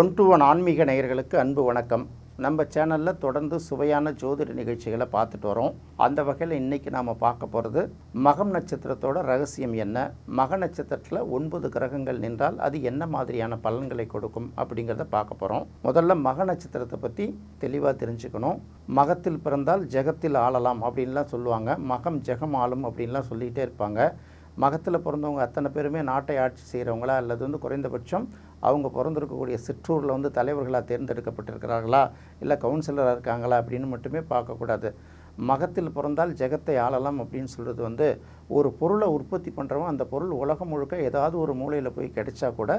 One to one ஆன்மீக நேயர்களுக்கு அன்பு வணக்கம். நம்ம சேனலில் தொடர்ந்து சுவையான ஜோதிட நிகழ்ச்சிகளை பார்த்துட்டு வரோம். அந்த வகையில் இன்றைக்கி நாம் பார்க்க போகிறது மகம் நட்சத்திரத்தோட ரகசியம் என்ன? மக நட்சத்திரத்தில் ஒன்பது கிரகங்கள் நின்றால் அது என்ன மாதிரியான பலன்களை கொடுக்கும் அப்படிங்கிறத பார்க்க போகிறோம் முதல்ல மக நட்சத்திரத்தை பற்றி தெளிவாக தெரிஞ்சுக்கணும். மகத்தில் பிறந்தால் ஜெகத்தில் ஆளலாம் அப்படின்லாம் சொல்லுவாங்க. மகம் ஜெகம் ஆளும் அப்படின்லாம் சொல்லிகிட்டே இருப்பாங்க. மகத்தில் பிறந்தவங்க அத்தனை பேருமே நாட்டை ஆட்சி செய்கிறவங்களா அல்லது வந்து குறைந்தபட்சம் அவங்க பிறந்திருக்கக்கூடிய சிற்றூரில் வந்து தலைவர்களாக தேர்ந்தெடுக்கப்பட்டிருக்கிறார்களா? இல்லை கவுன்சிலராக இருக்காங்களா அப்படின்னு மட்டுமே பார்க்கக்கூடாது. மகத்தில் பிறந்தால் ஜெகத்தை ஆளலாம் அப்படின்னு சொல்கிறது வந்து ஒரு பொருளை உற்பத்தி பண்ணுறவன் அந்த பொருள் உலகம் முழுக்க ஏதாவது ஒரு மூலையில் போய் கிடைச்சா கூட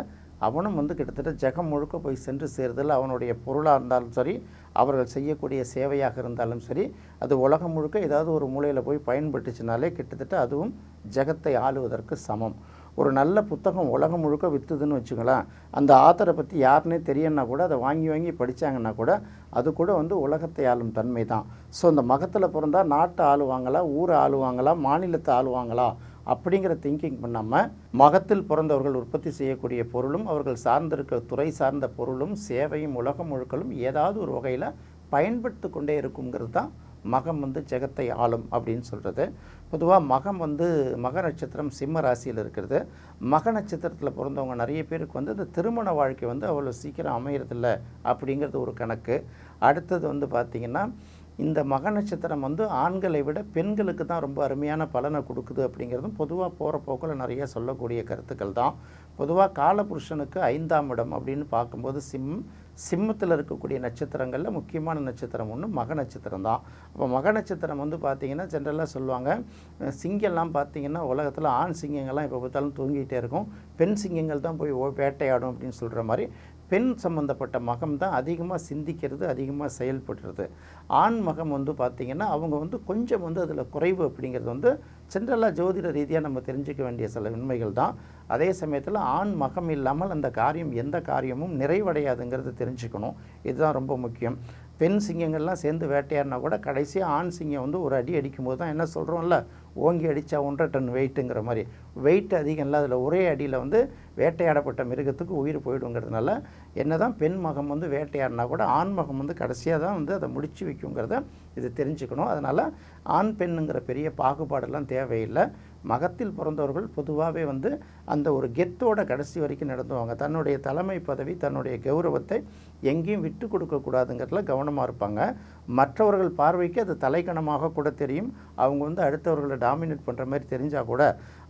அவனும் வந்து கிட்டத்தட்ட ஜெகம் முழுக்க போய் சென்று சேர்தல். அவனுடைய பொருளாக இருந்தாலும் சரி அவர்கள் செய்யக்கூடிய சேவையாக இருந்தாலும் சரி அது உலகம் முழுக்க ஏதாவது ஒரு மூலையில் போய் பயன்பட்டுச்சுனாலே கிட்டத்தட்ட அதுவும் ஜெகத்தை ஆளுவதற்கு சமம். ஒரு நல்ல புத்தகம் உலகம் முழுக்க விற்றுதுன்னு வச்சுக்கலாம். அந்த ஆத்தரை பற்றி யாருன்னே தெரியணுன்னா கூட அதை வாங்கி வாங்கி படித்தாங்கன்னா கூட அது கூட வந்து உலகத்தை ஆளும் தன்மை தான். ஸோ இந்த மகத்தில் பிறந்தால் நாட்டை ஆளுவாங்களா ஊரை ஆளுவாங்களா மாநிலத்தை ஆளுவாங்களா அப்படிங்கிற திங்கிங் பண்ணாமல் மகத்தில் பிறந்தவர்கள் உற்பத்தி செய்யக்கூடிய பொருளும் அவர்கள் சார்ந்திருக்கிற துறை சார்ந்த பொருளும் சேவையும் உலகம் முழுக்களும் ஏதாவது ஒரு வகையில் பயன்படுத்தி கொண்டே இருக்குங்கிறது தான் மகம் வந்து ஜெகத்தை ஆளும் அப்படின்னு சொல்கிறது பொதுவாக மகம் வந்து மக நட்சத்திரம் சிம்ம ராசியில் இருக்கிறது. மக நட்சத்திரத்தில் பிறந்தவங்க நிறைய பேருக்கு வந்து இந்த திருமண வாழ்க்கை வந்து அவ்வளோ சீக்கிரம் அமையறதில்ல அப்படிங்கிறது ஒரு கணக்கு. அடுத்தது வந்து பார்த்திங்கன்னா இந்த மக நட்சத்திரம் வந்து ஆண்களை விட பெண்களுக்கு தான் ரொம்ப அருமையான பலனை கொடுக்குது அப்படிங்கிறதும் பொதுவாக போகிற போக்கில் நிறைய சொல்லக்கூடிய கருத்துக்கள் தான். பொதுவாக காலபுருஷனுக்கு ஐந்தாம் இடம் அப்படின்னு பார்க்கும்போது சிம் சிம்மத்தில் இருக்கக்கூடிய நட்சத்திரங்களில் முக்கியமான நட்சத்திரம் ஒன்று மக நட்சத்திரம் தான். அப்போ மக நட்சத்திரம் வந்து பார்த்திங்கன்னா ஜென்ரலாக சொல்லுவாங்க சிங்கம்லாம் பார்த்திங்கன்னா உலகத்தில் ஆண் சிங்கங்கள்லாம் இப்போ பார்த்தாலும் தூங்கிகிட்டே இருக்கும். பெண் சிங்கங்கள் தான் போய் ஓ- வேட்டையாடும் அப்படின்னு சொல்கிற மாதிரி பெண் சம்மந்தப்பட்ட மகம் தான் அதிகமாக சிந்திக்கிறது அதிகமாக செயல்படுறது. ஆண் மகம் வந்து பார்த்திங்கன்னா அவங்க வந்து கொஞ்சம் வந்து அதில் குறைவு அப்படிங்கிறது வந்து சென்ட்ரலாக ஜோதிட ரீதியாக நம்ம தெரிஞ்சுக்க வேண்டிய சில உண்மைகள் தான். அதே சமயத்தில் ஆண் மகம் இல்லாமல் அந்த காரியம் எந்த காரியமும் நிறைவடையாதுங்கிறது தெரிஞ்சுக்கணும். இதுதான் ரொம்ப முக்கியம். பெண் சிங்கங்கள்லாம் சேர்ந்து வேட்டையாடினா கூட கடைசியாக ஆண் சிங்கம் வந்து ஒரு அடி அடிக்கும்போது தான் என்ன சொல்கிறோம்ல ஓங்கி அடித்தா ஒன்றரை டன் வெயிட்டுங்கிற மாதிரி. வெயிட் அதிகம் இல்லை அதில் ஒரே அடியில் வந்து வேட்டையாடப்பட்ட மிருகத்துக்கு உயிர் போயிடுங்கிறதுனால என்ன தான் பெண் மகம் வந்து வேட்டையாடினா கூட ஆண் மகம் வந்து கடைசியாக தான் வந்து அதை முடிச்சு வைக்குங்கிறத இது தெரிஞ்சுக்கணும். அதனால் ஆண் பெண்ணுங்கிற பெரிய பாகுபாடெல்லாம் தேவையில்லை. மகத்தில் பிறந்தவர்கள் பொதுவாகவே வந்து அந்த ஒரு கெத்தோட கடைசி வரைக்கும் நடந்துவாங்க. தன்னுடைய தலைமை பதவி தன்னுடைய கௌரவத்தை எங்கேயும் விட்டு கொடுக்கக்கூடாதுங்கிறதுல கவனமாக இருப்பாங்க. மற்றவர்கள் பார்வைக்கு அது தலைக்கணமாக கூட தெரியும். அவங்க வந்து அடுத்தவர்களை டாமினேட் பண்ணுற மாதிரி தெரிஞ்சால் கூட.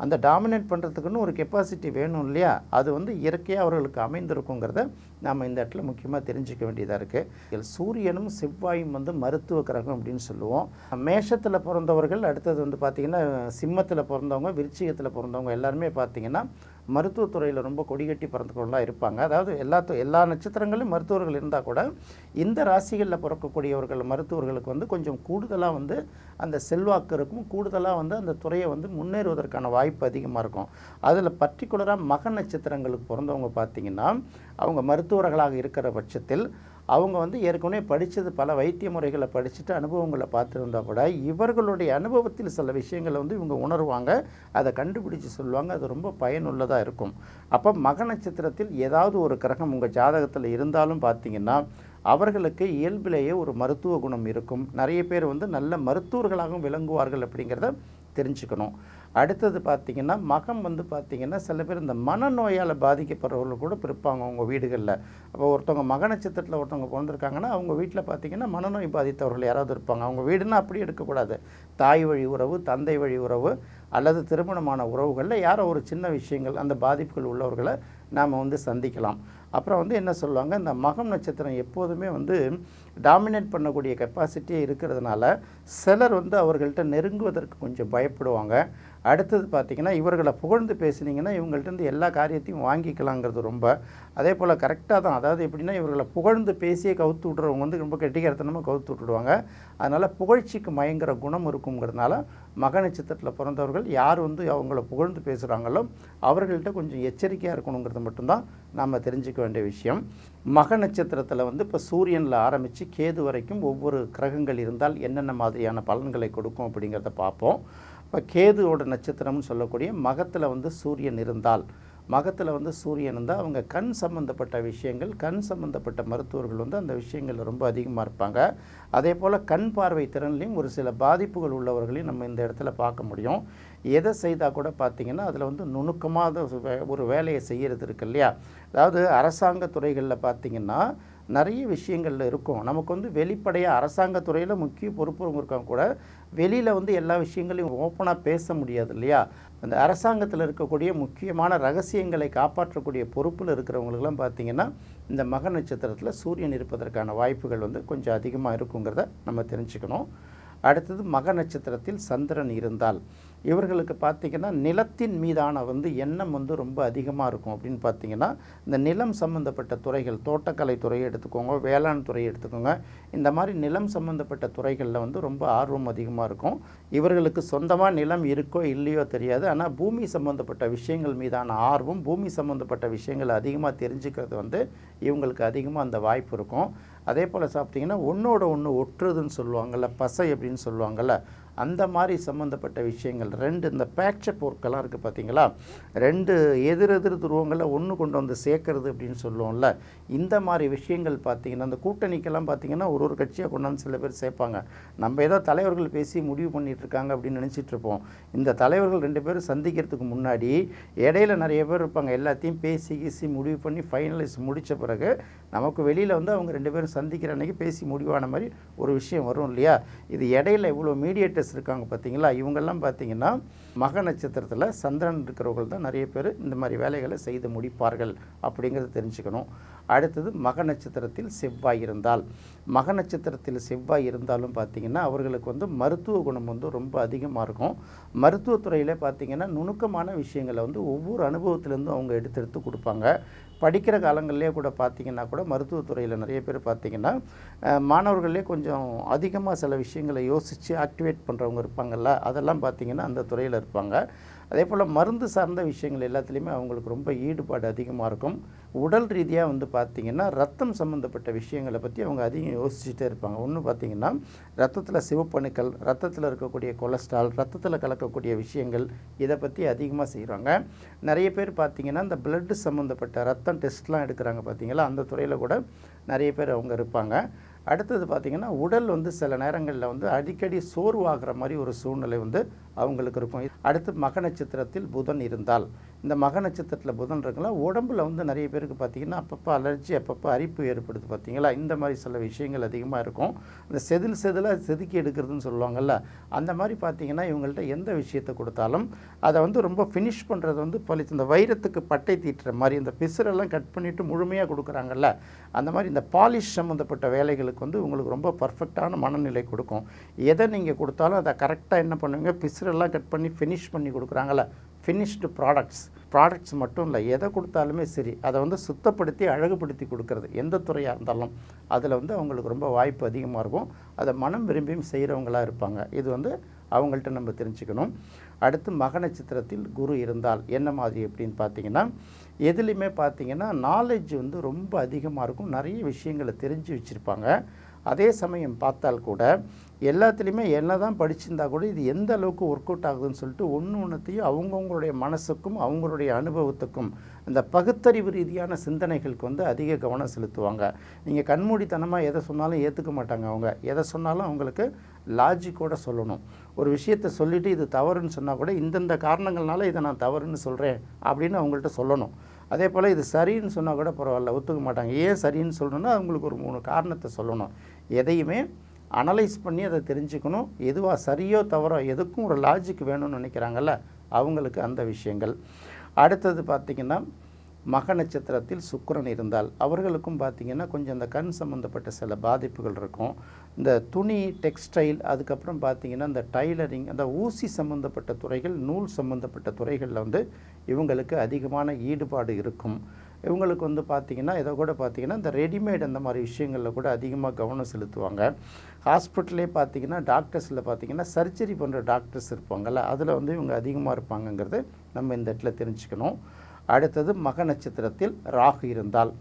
அந்த டாமினேட் பண்ணுறதுக்குன்னு ஒரு கெப்பாசிட்டி வேணும் இல்லையா? அது வந்து இயற்கையாக அவர்களுக்கு அமைந்திருக்குங்கிறத நாம் இந்த இடத்துல முக்கியமாக தெரிஞ்சுக்க வேண்டியதாக இருக்குது சூரியனும் செவ்வாயும் வந்து மருத்துவ கிரகம் அப்படின்னு சொல்லுவோம். மேஷத்தில் பிறந்தவர்கள் அடுத்தது வந்து பார்த்திங்கன்னா சிம்மத்தில் பிறந்தவங்க விருச்சிகத்தில் பிறந்தவங்க எல்லாருமே பார்த்திங்கன்னா மருத்துவத்துறையில் ரொம்ப கொடிகட்டி பிறந்தவர்களாக இருப்பாங்க. அதாவது எல்லா எல்லா நட்சத்திரங்களும் மருத்துவர்கள் இருந்தால் கூட இந்த ராசிகளில் பிறக்கக்கூடியவர்கள் மருத்துவர்களுக்கு வந்து கொஞ்சம் கூடுதலாக வந்து அந்த செல்வாக்கு இருக்கும். கூடுதலாக வந்து அந்த துறையை வந்து முன்னேறுவதற்கான வாய்ப்பு அதிகமாக இருக்கும். அதில் பர்டிகுலராக மக நட்சத்திரங்களுக்கு பிறந்தவங்க பார்த்திங்கன்னா அவங்க மருத்துவர்களாக இருக்கிற பட்சத்தில் அவங்க வந்து ஏற்கனவே படித்தது பல வைத்திய முறைகளை படிச்சுட்டு அனுபவங்களை பார்த்துருந்தா கூட இவர்களுடைய அனுபவத்தில் சில விஷயங்களை வந்து இவங்க உணர்வாங்க. அதை கண்டுபிடிச்சு சொல்லுவாங்க. அது ரொம்ப பயனுள்ளதாக இருக்கும். அப்போ மக நட்சத்திரத்தில் ஏதாவது ஒரு கிரகம் உங்கள் ஜாதகத்தில் இருந்தாலும் பார்த்தீங்கன்னா அவர்களுக்கு இயல்பிலேயே ஒரு மருத்துவ குணம் இருக்கும். நிறைய பேர் வந்து நல்ல மருத்துவர்களாகவும் விளங்குவார்கள் அப்படிங்கிறத தெரிஞ்சுக்கணும். அடுத்தது பார்த்திங்கன்னா மகம் வந்து பார்த்திங்கன்னா சில பேர் இந்த மனநோயால் பாதிக்கப்படுறவர்கள் கூட பிறப்பாங்க அவங்க வீடுகளில். அப்போ ஒருத்தவங்க மக நட்சத்திரத்தில் ஒருத்தவங்க பிறந்திருக்காங்கன்னா அவங்க வீட்டில் பார்த்திங்கன்னா மனநோய் பாதித்தவர்கள் யாராவது இருப்பாங்க. அவங்க வீடுன்னா அப்படி எடுக்கக்கூடாது. தாய் வழி உறவு தந்தை வழி உறவு அல்லது திருமணமான உறவுகளில் யாரோ ஒரு சின்ன விஷயங்கள் அந்த பாதிப்புகள் உள்ளவர்களை நாம் வந்து சந்திக்கலாம். அப்புறம் வந்து என்ன சொல்லுவாங்க இந்த மகம் நட்சத்திரம் எப்போதுமே வந்து டாமினேட் பண்ணக்கூடிய கெப்பாசிட்டியே இருக்கிறதுனால சிலர் வந்து அவர்கள்ட்ட நெருங்குவதற்கு கொஞ்சம் பயப்படுவாங்க. அடுத்தது பார்த்திங்கன்னா இவர்களை புகழ்ந்து பேசுனீங்கன்னா இவங்கள்ட்ட இருந்து எல்லா காரியத்தையும் வாங்கிக்கலாங்கிறது ரொம்ப. அதே போல் கரெக்டாக தான். அதாவது எப்படின்னா இவர்களை புகழ்ந்து பேசியே கவுத்து விட்றவங்க வந்து ரொம்ப கெட்டிக்கரத்தனமாக கவுத்து விட்டுடுவாங்க. அதனால் புகழ்ச்சிக்கு மயங்கிற குணம் இருக்குங்கிறதுனால மக நட்சத்திரத்தில் பிறந்தவர்கள் யார் வந்து அவங்கள புகழ்ந்து பேசுகிறாங்களோ அவர்கள்ட்ட கொஞ்சம் எச்சரிக்கையாக இருக்கணுங்கிறது மட்டும்தான் நாம் தெரிஞ்சுக்க வேண்டிய விஷயம். மக நட்சத்திரத்தில் வந்து இப்போ சூரியனில் ஆரம்பித்து கேது வரைக்கும் ஒவ்வொரு கிரகங்கள் இருந்தால் என்னென்ன மாதிரியான பலன்களை கொடுக்கும் அப்படிங்கிறத பார்ப்போம். இப்போ கேதுவோட நட்சத்திரம்னு சொல்லக்கூடிய மகத்தில் வந்து சூரியன் இருந்தால் மகத்தில் வந்து சூரியன் இருந்தால் அவங்க கண் சம்பந்தப்பட்ட விஷயங்கள் கண் சம்பந்தப்பட்ட மருத்துவர்கள் வந்து அந்த விஷயங்கள் ரொம்ப அதிகமாக இருப்பாங்க. அதே போல் கண் பார்வை திறன்லையும் ஒரு சில பாதிப்புகள் உள்ளவர்களையும் நம்ம இந்த இடத்துல பார்க்க முடியும். எதை செய்தால் கூட பார்த்திங்கன்னா அதில் வந்து நுணுக்கமாக ஒரு வேலையை செய்கிறது இருக்கு இல்லையா? அதாவது அரசாங்க துறைகளில் பார்த்திங்கன்னா நிறைய விஷயங்கள்ல இருக்கும். நமக்கு வந்து வெளிப்படையாக அரசாங்க துறையில் முக்கிய பொறுப்பும் இருக்காங்க கூட வெளியில் வந்து எல்லா விஷயங்களையும் ஓப்பனாக பேச முடியாது இல்லையா? அந்த அரசாங்கத்தில் இருக்கக்கூடிய முக்கியமான ரகசியங்களை காப்பாற்றக்கூடிய பொறுப்பில் இருக்கிறவங்களுக்கெல்லாம் பார்த்திங்கன்னா இந்த மக நட்சத்திரத்தில் சூரியன் இருப்பதற்கான வாய்ப்புகள் வந்து கொஞ்சம் அதிகமாக இருக்குங்கிறத நம்ம தெரிஞ்சுக்கணும். அடுத்தது மக நட்சத்திரத்தில் சந்திரன் இருந்தால். இவர்களுக்கு பார்த்திங்கன்னா நிலத்தின் மீதான வந்து எண்ணம் வந்து ரொம்ப அதிகமாக இருக்கும் அப்படின்னு பார்த்தீங்கன்னா இந்த நிலம் சம்மந்தப்பட்ட துறைகள் தோட்டக்கலை துறையை எடுத்துக்கோங்க வேளாண் துறையை எடுத்துக்கோங்க இந்த மாதிரி நிலம் சம்மந்தப்பட்ட துறைகளில் வந்து ரொம்ப ஆர்வம் அதிகமாக இருக்கும். இவர்களுக்கு சொந்தமாக நிலம் இருக்கோ இல்லையோ தெரியாது. ஆனால் பூமி சம்மந்தப்பட்ட விஷயங்கள் மீதான ஆர்வம் பூமி சம்மந்தப்பட்ட விஷயங்கள் அதிகமாக தெரிஞ்சுக்கிறது வந்து இவங்களுக்கு அதிகமாக அந்த வாய்ப்பு இருக்கும். அதே போல் சாப்பிட்டிங்கன்னா ஒன்றோட ஒன்று ஒட்டுறதுன்னு சொல்லுவாங்கள்ல பசை அப்படின்னு சொல்லுவாங்கள்ல அந்த மாதிரி சம்மந்தப்பட்ட விஷயங்கள் ரெண்டு இந்த பேட்ச பொருட்கள்லாம் இருக்குது பார்த்தீங்களா? ரெண்டு எதிர் எதிர் துருவங்களை ஒன்று கொண்டு வந்து சேர்க்கறது அப்படின்னு சொல்லுவோம்ல. இந்த மாதிரி விஷயங்கள் பார்த்தீங்கன்னா அந்த கூட்டணிக்கெல்லாம் பார்த்தீங்கன்னா ஒரு ஒரு கட்சியாக கொண்டாந்து சில பேர் சேர்ப்பாங்க. நம்ம ஏதோ தலைவர்கள் பேசி முடிவு பண்ணிட்டு இருக்காங்க அப்படின்னு நினச்சிட்டு இருப்போம். இந்த தலைவர்கள் ரெண்டு பேரும் சந்திக்கிறதுக்கு முன்னாடி இடையில நிறைய பேர் இருப்பாங்க. எல்லாத்தையும் பேசி கீசி முடிவு பண்ணி ஃபைனலைஸ் முடித்த பிறகு நமக்கு வெளியில் வந்து அவங்க ரெண்டு பேரும் சந்திக்கிற அன்னைக்கு பேசி முடிவான மாதிரி ஒரு விஷயம் வரும் இல்லையா? இது இடையில இவ்வளோ மீடியேட்டர்ஸ் இருக்காங்க பார்த்தீங்களா? இவங்கெல்லாம் பார்த்தீங்கன்னா மக நட்சத்திரத்தில் சந்திரன் இருக்கிறவர்கள் தான் நிறைய பேர் இந்த மாதிரி வேலைகளை செய்து முடிப்பார்கள் அப்படிங்கிறத தெரிஞ்சுக்கணும். அடுத்தது மக நட்சத்திரத்தில் செவ்வாய் இருந்தால். மக நட்சத்திரத்தில் செவ்வாய் இருந்தாலும் பார்த்தீங்கன்னா அவர்களுக்கு வந்து மருத்துவ குணம் வந்து ரொம்ப அதிகமாக இருக்கும். மருத்துவத்துறையில் பார்த்தீங்கன்னா நுணுக்கமான விஷயங்களை வந்து ஒவ்வொரு அனுபவத்திலேருந்தும் அவங்க எடுத்து எடுத்து கொடுப்பாங்க. படிக்கிற காலங்கள்லேயே கூட பார்த்திங்கன்னா கூட மருத்துவத்துறையில் நிறைய பேர் பார்த்திங்கன்னா மாணவர்களே கொஞ்சம் அதிகமாக சில விஷயங்களை யோசித்து ஆக்டிவேட் பண்ணுறவங்க இருப்பாங்கல்ல அதெல்லாம் பார்த்தீங்கன்னா அந்த துறையில் இருப்பாங்க. அதே போல் மருந்து சார்ந்த விஷயங்கள் எல்லாத்துலேயுமே அவங்களுக்கு ரொம்ப ஈடுபாடு அதிகமாக இருக்கும். உடல் ரீதியாக வந்து பார்த்திங்கன்னா ரத்தம் சம்மந்தப்பட்ட விஷயங்களை பற்றி அவங்க அதிகம் யோசிச்சுட்டே இருப்பாங்க. ஒன்று பார்த்திங்கன்னா ரத்தத்தில் சிவப்பணுக்கள் ரத்தத்தில் இருக்கக்கூடிய கொலஸ்ட்ரால் ரத்தத்தில் கலக்கக்கூடிய விஷயங்கள் இதை பற்றி அதிகமாக செய்கிறாங்க. நிறைய பேர் பார்த்திங்கன்னா இந்த பிளட்டு சம்மந்தப்பட்ட ரத்தம் டெஸ்ட்லாம் எடுக்கிறாங்க பார்த்திங்களா? அந்த துறையில் கூட நிறைய பேர் அவங்க இருப்பாங்க. அடுத்தது பார்த்திங்கன்னா உடல் வந்து சில நேரங்களில் வந்து அடிக்கடி சோர்வாகிற மாதிரி ஒரு சூழ்நிலை வந்து அவங்களுக்கு இருக்கும். அடுத்து மக நட்சத்திரத்தில் புதன் இருந்தால். இந்த மக நட்சத்திரத்தில் புதன் இருக்கலாம் உடம்புல வந்து நிறைய பேருக்கு பார்த்திங்கன்னா அப்பப்போ அலர்ஜி அப்பப்போ அரிப்பு ஏற்படுது பார்த்திங்களா? இந்த மாதிரி சில விஷயங்கள் அதிகமாக இருக்கும். இந்த செதில் செதிலாக செதுக்கி எடுக்கிறதுன்னு சொல்லுவாங்கல்ல அந்த மாதிரி பார்த்திங்கன்னா இவங்கள்ட்ட எந்த விஷயத்தை கொடுத்தாலும் அதை வந்து ரொம்ப ஃபினிஷ் பண்ணுறது வந்து பளிச்சு இந்த வைரத்துக்கு பட்டை தீட்டுற மாதிரி இந்த பிசுரெல்லாம் கட் பண்ணிவிட்டு முழுமையாக கொடுக்குறாங்கல்ல அந்த மாதிரி இந்த பாலிஷ் சம்மந்தப்பட்ட வேலைகளுக்கு வந்து உங்களுக்கு ரொம்ப பர்ஃபெக்டான மனநிலை கொடுக்கும். எதை நீங்கள் கொடுத்தாலும் அதை கரெக்டாக என்ன பண்ணுவீங்க? பிசுரெல்லாம் கட் பண்ணி ஃபினிஷ் பண்ணி கொடுக்குறாங்கள ஃபினிஷ்டு ப்ராடக்ட்ஸ் ப்ராடக்ட்ஸ் மட்டும் இல்லை எதை கொடுத்தாலுமே சரி அதை வந்து சுத்தப்படுத்தி அழகுபடுத்தி கொடுக்கறது. எந்த துறையாக இருந்தாலும் அதில் வந்து அவங்களுக்கு ரொம்ப வாய்ப்பு அதிகமாக இருக்கும். அதை மனம் விரும்பியும் செய்கிறவங்களா இருப்பாங்க. இது வந்து அவங்கள்ட்ட நம்ம தெரிஞ்சுக்கணும். அடுத்து மக நட்சத்திரத்தில் குரு இருந்தால் என்ன மாதிரி எப்படின்னு பார்த்தீங்கன்னா எதுலேயுமே பார்த்தீங்கன்னா நாலேஜ் வந்து ரொம்ப அதிகமாக இருக்கும். நிறைய விஷயங்களை தெரிஞ்சு வச்சுருப்பாங்க. அதே சமயம் பார்த்தால் கூட எல்லாத்துலேயுமே என்ன தான் படிச்சிருந்தா கூட இது எந்த அளவுக்கு ஒர்க் அவுட் ஆகுதுன்னு சொல்லிட்டு ஒன்று ஒன்றுத்தையும் அவங்கவுங்களுடைய மனசுக்கும் அவங்களுடைய அனுபவத்துக்கும் இந்த பகுத்தறிவு ரீதியான சிந்தனைகளுக்கு வந்து அதிக கவனம் செலுத்துவாங்க. நீங்கள் கண்மூடித்தனமாக எதை சொன்னாலும் ஏற்றுக்க மாட்டாங்க அவங்க. எதை சொன்னாலும் அவங்களுக்கு லாஜிக்கோட சொல்லணும். ஒரு விஷயத்தை சொல்லிவிட்டு இது தவறுன்னு சொன்னால் கூட இந்தந்த காரணங்கள்னால இதை நான் தவறுன்னு சொல்கிறேன் அப்படின்னு அவங்கள்ட்ட சொல்லணும். அதே போல் இது சரின்னு சொன்னால் கூட பரவாயில்ல ஒத்துக்க மாட்டாங்க. ஏன் சரின்னு சொல்லணும்னா அவங்களுக்கு ஒரு மூணு காரணத்தை சொல்லணும். எதையுமே அனலைஸ் பண்ணி அதை தெரிஞ்சுக்கணும். எதுவாக சரியோ தவறோ எதுக்கும் ஒரு லாஜிக் வேணும்னு நினைக்கிறாங்கல்ல அவங்களுக்கு அந்த விஷயங்கள். அடுத்தது பார்த்திங்கன்னா மக நட்சத்திரத்தில் சுக்கரன் இருந்தால் அவர்களுக்கும் பார்த்திங்கன்னா கொஞ்சம் இந்த கண் சம்மந்தப்பட்ட சில பாதிப்புகள் இருக்கும். இந்த துணி டெக்ஸ்டைல் அதுக்கப்புறம் பார்த்திங்கன்னா இந்த டைலரிங் அந்த ஊசி சம்மந்தப்பட்ட துறைகள் நூல் சம்மந்தப்பட்ட துறைகளில் வந்து இவங்களுக்கு அதிகமான ஈடுபாடு இருக்கும். இவங்களுக்கு வந்து பார்த்திங்கன்னா இதை கூட பார்த்திங்கன்னா இந்த ரெடிமேட் அந்த மாதிரி விஷயங்களில் கூட அதிகமாக கவனம் செலுத்துவாங்க. ஹாஸ்பிட்டல்லே பார்த்திங்கன்னா டாக்டர்ஸில் பார்த்திங்கன்னா சர்ஜரி பண்ணுற டாக்டர்ஸ் இருப்பாங்கள்ல அதில் வந்து இவங்க அதிகமாக இருப்பாங்கங்கிறது நம்ம இந்த இடத்துல தெரிஞ்சுக்கணும். அடுத்தது மக நட்சத்திரத்தில் ராகு இருந்தால்.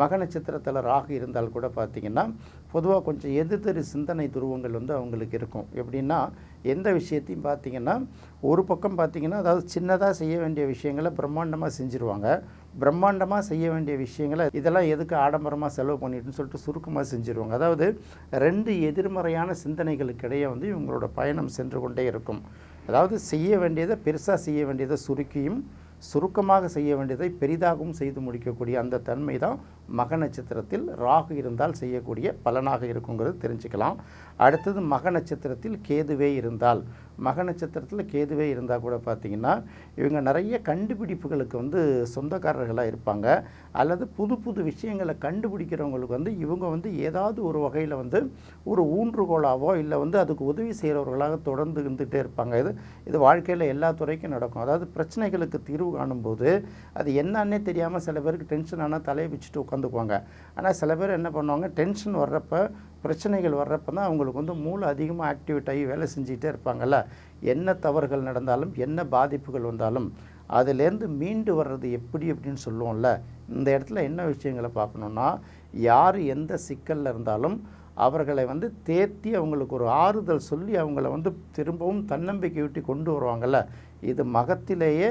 மக நட்சத்திரத்தில் ராகு இருந்தால் கூட பார்த்திங்கன்னா பொதுவாக கொஞ்சம் எதிர்த்தெரு சிந்தனை துருவங்கள் வந்து அவங்களுக்கு இருக்கும். எப்படின்னா எந்த விஷயத்தையும் பார்த்திங்கன்னா ஒரு பக்கம் பார்த்திங்கன்னா அதாவது சின்னதாக செய்ய வேண்டிய விஷயங்களை பிரம்மாண்டமாக செஞ்சுருவாங்க. பிரம்மாண்டமாக செய்ய வேண்டிய விஷயங்களை இதெல்லாம் எதுக்கு ஆடம்பரமாக செலவு பண்ணிட்டுன்னு சொல்லிட்டு சுருக்கமாக செஞ்சுருவாங்க. அதாவது ரெண்டு எதிர்மறையான சிந்தனைகளுக்கு இடையே வந்து இவங்களோட பயணம் சென்று கொண்டே இருக்கும். அதாவது செய்ய வேண்டியதை பெருசாக செய்ய வேண்டியதை சுருக்கியும் சுருக்கமாக செய்ய வேண்டியதை பெரிதாகவும் செய்து முடிக்கக்கூடிய அந்த தன்மை தான் மக நட்சத்திரத்தில் ராகு இருந்தால் செய்யக்கூடிய பலனாக இருக்குங்கிறது தெரிஞ்சுக்கலாம். அடுத்தது மக நட்சத்திரத்தில் கேதுவே இருந்தால். மக நட்சத்திரத்தில் கேதுவே இருந்தால் கூட பார்த்திங்கன்னா இவங்க நிறைய கண்டுபிடிப்புகளுக்கு வந்து சொந்தக்காரர்களாக இருப்பாங்க. அல்லது புது புது விஷயங்களை கண்டுபிடிக்கிறவங்களுக்கு வந்து இவங்க வந்து ஏதாவது ஒரு வகையில் வந்து ஒரு ஊன்றுகோலாவோ இல்லை வந்து அதுக்கு உதவி செய்கிறவர்களாக தொடர்ந்து இருந்துகிட்டே இருப்பாங்க. இது இது வாழ்க்கையில் எல்லா துறைக்கும் நடக்கும். அதாவது பிரச்சனைகளுக்கு தீர்வு காணும்போது அது என்னன்னே தெரியாமல் சில பேருக்கு டென்ஷன் ஆனால் தலையை வச்சுட்டு உட்காந்துக்குவாங்க. ஆனால் சில பேர் என்ன பண்ணுவாங்க டென்ஷன் வர்றப்போ பிரச்சனைகள் வர்றப்ப தான் அவங்களுக்கு வந்து மூளை அதிகமாக ஆக்டிவேட் ஆகி வேலை செஞ்சுக்கிட்டே இருப்பாங்கல்ல. என்ன தவறுகள் நடந்தாலும் என்ன பாதிப்புகள் வந்தாலும் அதுலேருந்து மீண்டு வர்றது எப்படி அப்படின்னு சொல்லுவோம்ல இந்த இடத்துல என்ன விஷயங்களை பார்க்கணுன்னா யார் எந்த சிக்கலில் இருந்தாலும் அவர்களை வந்து தேர்த்தி அவங்களுக்கு ஒரு ஆறுதல் சொல்லி அவங்கள வந்து திரும்பவும் தன்னம்பிக்கை தன்னம்பிக்கையூட்டி கொண்டு வருவாங்கள்ல இது மகத்திலேயே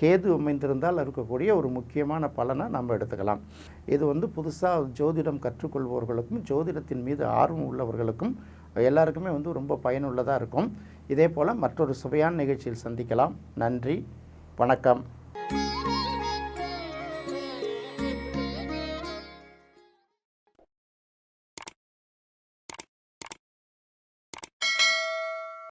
கேது அமைந்திருந்தால் இருக்கக்கூடிய ஒரு முக்கியமான பலனை நம்ம எடுத்துக்கலாம். இது வந்து புதுசாக ஜோதிடம் கற்றுக்கொள்பவர்களுக்கும் ஜோதிடத்தின் மீது ஆர்வம் உள்ளவர்களுக்கும் எல்லாருக்குமே வந்து ரொம்ப பயனுள்ளதாக இருக்கும். இதே போல் மற்றொரு சுவையான நிகழ்ச்சியில் சந்திக்கலாம். நன்றி. வணக்கம்.